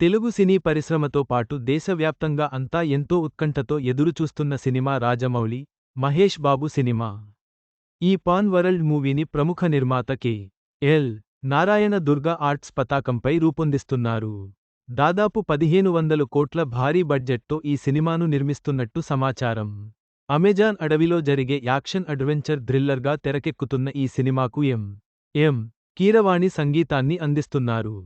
తెలుగు సినీ పరిశ్రమతో పాటు దేశవ్యాప్తంగా అంతా ఎంతో ఉత్కంఠతో ఎదురుచూస్తున్న సినిమా రాజమౌళి మహేష్ బాబు సినిమా. ఈ పాన్ వరల్డ్ మూవీని ప్రముఖ నిర్మాత K. L. Narayana Durga arts పతాకంపై రూపొందిస్తున్నారు. దాదాపు పదిహేను వందలు కోట్ల భారీ బడ్జెట్తో ఈ సినిమాను నిర్మిస్తున్నట్టు సమాచారం. అమెజాన్ అడవిలో జరిగే యాక్షన్ అడ్వెంచర్ థ్రిల్లర్గా తెరకెక్కుతున్న ఈ సినిమాకు ఎం. ఎం. కీరవాణి సంగీతాన్ని అందిస్తున్నారు.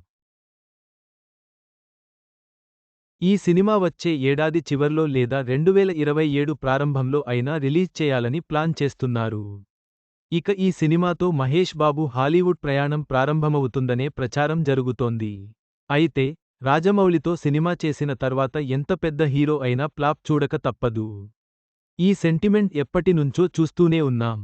ఈ సినిమా వచ్చే ఏడాది చివర్లో లేదా రెండువేల ఇరవై ఏడు ప్రారంభంలో అయినా రిలీజ్ చేయాలని ప్లాన్ చేస్తున్నారు. ఇక ఈ సినిమాతో మహేష్ బాబు హాలీవుడ్ ప్రయాణం ప్రారంభమవుతుందనే ప్రచారం జరుగుతోంది. అయితే రాజమౌళితో సినిమా చేసిన తర్వాత ఎంత పెద్ద హీరో అయినా ప్లాప్ చూడక తప్పదు. ఈ సెంటిమెంట్ ఎప్పటినుంచో చూస్తూనే ఉన్నాం.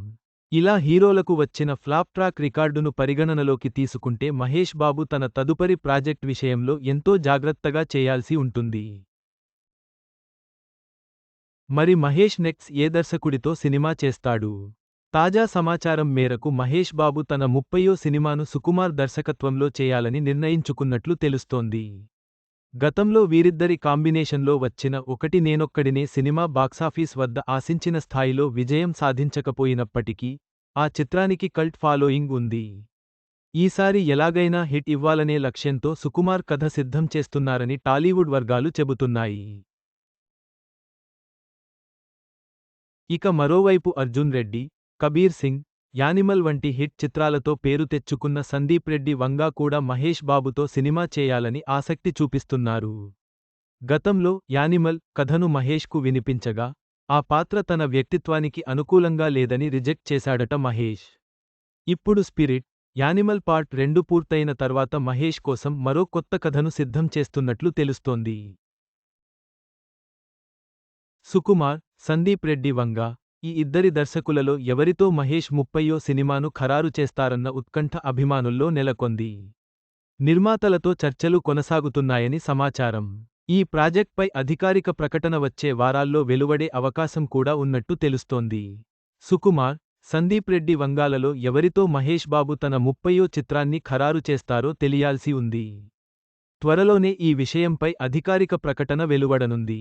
ఇలా హీరోలకు వచ్చిన ఫ్లాప్ ట్రాక్ రికార్డును పరిగణనలోకి తీసుకుంటే మహేష్ బాబు తన తదుపరి ప్రాజెక్ట్ విషయంలో ఎంతో జాగ్రత్తగా చేయాల్సి ఉంటుంది. మరి మహేష్ నెక్స్ ఏ దర్శకుడితో సినిమా చేస్తాడు? తాజా సమాచారం మేరకు మహేష్ బాబు తన ముప్పయో సినిమాను సుకుమార్ దర్శకత్వంలో చేయాలని నిర్ణయించుకున్నట్లు తెలుస్తోంది. గతంలో వీరిద్దరి కాంబినేషన్లో వచ్చిన ఒకటి నేనొక్కడినే సినిమా బాక్సాఫీస్ వద్ద ఆశించిన స్థాయిలో విజయం సాధించకపోయినప్పటికీ ఆ చిత్రానికి కల్ట్ ఫాలోయింగ్ ఉంది. ఈసారి ఎలాగైనా హిట్ ఇవ్వాలనే లక్ష్యంతో సుకుమార్ కథ సిద్ధం చేస్తున్నారని టాలీవుడ్ వర్గాలు చెబుతున్నాయి. ఇక మరోవైపు అర్జున్ రెడ్డి కబీర్ సింగ్ యానిమల్ వంటి హిట్ చిత్రాలతో పేరు తెచ్చుకున్న సందీప్ రెడ్డి వంగా కూడా మహేష్ బాబుతో సినిమా చేయాలని ఆసక్తి చూపిస్తున్నారు. గతంలో యానిమల్ కథను మహేష్కు వినిపించగా ఆ పాత్ర తన వ్యక్తిత్వానికి అనుకూలంగా లేదని రిజెక్ట్ చేశాడట మహేష్. ఇప్పుడు స్పిరిట్ యానిమల్ పార్ట్ రెండు పూర్తయిన తర్వాత మహేష్ కోసం మరో కొత్త కథను సిద్ధం చేస్తున్నట్లు తెలుస్తోంది. సుకుమార్ సందీప్ రెడ్డి వంగా ఈ ఇద్దరి దర్శకులలో ఎవరితో మహేష్ ముప్పయ్యో సినిమాను ఖరారు చేస్తారన్న ఉత్కంఠ అభిమానుల్లో నెలకొంది. నిర్మాతలతో చర్చలు కొనసాగుతున్నాయని సమాచారం. ఈ ప్రాజెక్ట్పై అధికారిక ప్రకటన వచ్చే వారాల్లో వెలువడే అవకాశం కూడా ఉన్నట్టు తెలుస్తోంది. సుకుమార్ సందీప్ రెడ్డి వంగాలలో ఎవరితో మహేష్ బాబు తన ముప్పయో చిత్రాన్ని ఖరారు చేస్తారో తెలియాల్సి ఉంది. త్వరలోనే ఈ విషయంపై అధికారిక ప్రకటన వెలువడనుంది.